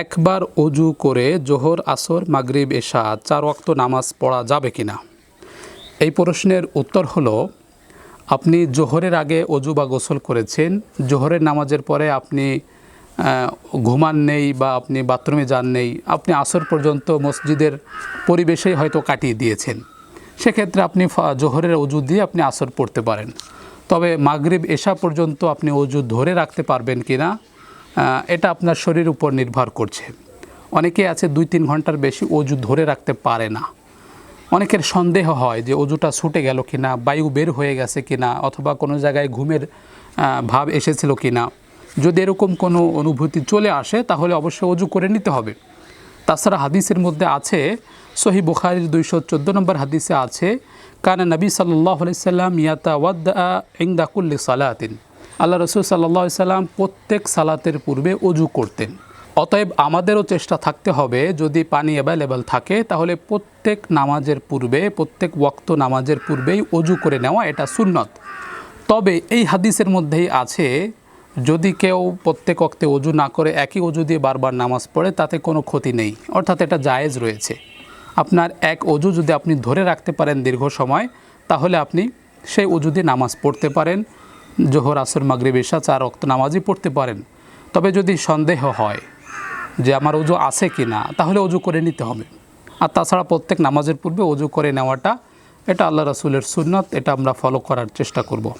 একবার অজু করে জোহর, আসর, মাগরিব, এশা চার ওয়াক্ত নামাজ পড়া যাবে কিনা? এই প্রশ্নের উত্তর হলো, আপনি জোহরের আগে অজু বা গোসল করেছেন, জোহরের নামাজের পরে আপনি ঘুমান নেই বা আপনি বাথরুমে যান নেই, আপনি আসর পর্যন্ত মসজিদের পরিবেশেই হয়তো কাটিয়ে দিয়েছেন। সেক্ষেত্রে আপনি জোহরের অজু দিয়ে আপনি আসর পড়তে পারেন। তবে মাগরিব, এশা পর্যন্ত আপনি অজু ধরে রাখতে পারবেন কি না এটা আপনার শরীর উপর নির্ভর করছে। অনেকে আছে দুই তিন ঘণ্টার বেশি অজু ধরে রাখতে পারে না। অনেকের সন্দেহ হয় যে অজুটা ছুটে গেল কি না বায়ু বের হয়ে গেছে কি না অথবা কোনো জায়গায় ঘুমের ভাব এসেছিল কিনা। যদি এরকম কোনো অনুভূতি চলে আসে, তাহলে অবশ্যই অজু করে নিতে হবে। তাছাড়া হাদিসের মধ্যে আছে, সহি বুখারির দুইশো চোদ্দ নম্বর হাদিসে আছে, কানা নবী সাল্লাহ সাল্লাম ইয়াতা ওয়াদ্দা ইংদাকুল্লি সালাতিন। আল্লাহ রসুল সাল্লাহ সাল্লাম প্রত্যেক সালাতের পূর্বে অজু করতেন। অতএব আমাদেরও চেষ্টা থাকতে হবে যদি পানি অ্যাভেলেবেল থাকে, তাহলে প্রত্যেক নামাজের পূর্বে, প্রত্যেক ওয়াক্ত নামাজের পূর্বেই অজু করে নেওয়া এটা সুন্নত। তবে এই হাদিসের মধ্যেই আছে, যদি কেউ প্রত্যেক অক্তে অজু না করে, একই অজু দিয়ে বারবার নামাজ পড়ে, তাতে কোনো ক্ষতি নেই। অর্থাৎ এটা জায়েজ রয়েছে। আপনার এক অজু যদি আপনি ধরে রাখতে পারেন দীর্ঘ সময়, তাহলে আপনি সেই অজু দিয়ে নামাজ পড়তে পারেন। জোহর, আসর, মাগরিব, এশা চার রক্ত নামাজই পড়তে পারেন। তবে যদি সন্দেহ হয় যে আমার অজু আছে কি না তাহলে অজু করে নিতে হবে। আর তাছাড়া প্রত্যেক নামাজের পূর্বে অজু করে নেওয়াটা, এটা আল্লাহ রাসুলের সুন্নত, এটা আমরা ফলো করার চেষ্টা করব।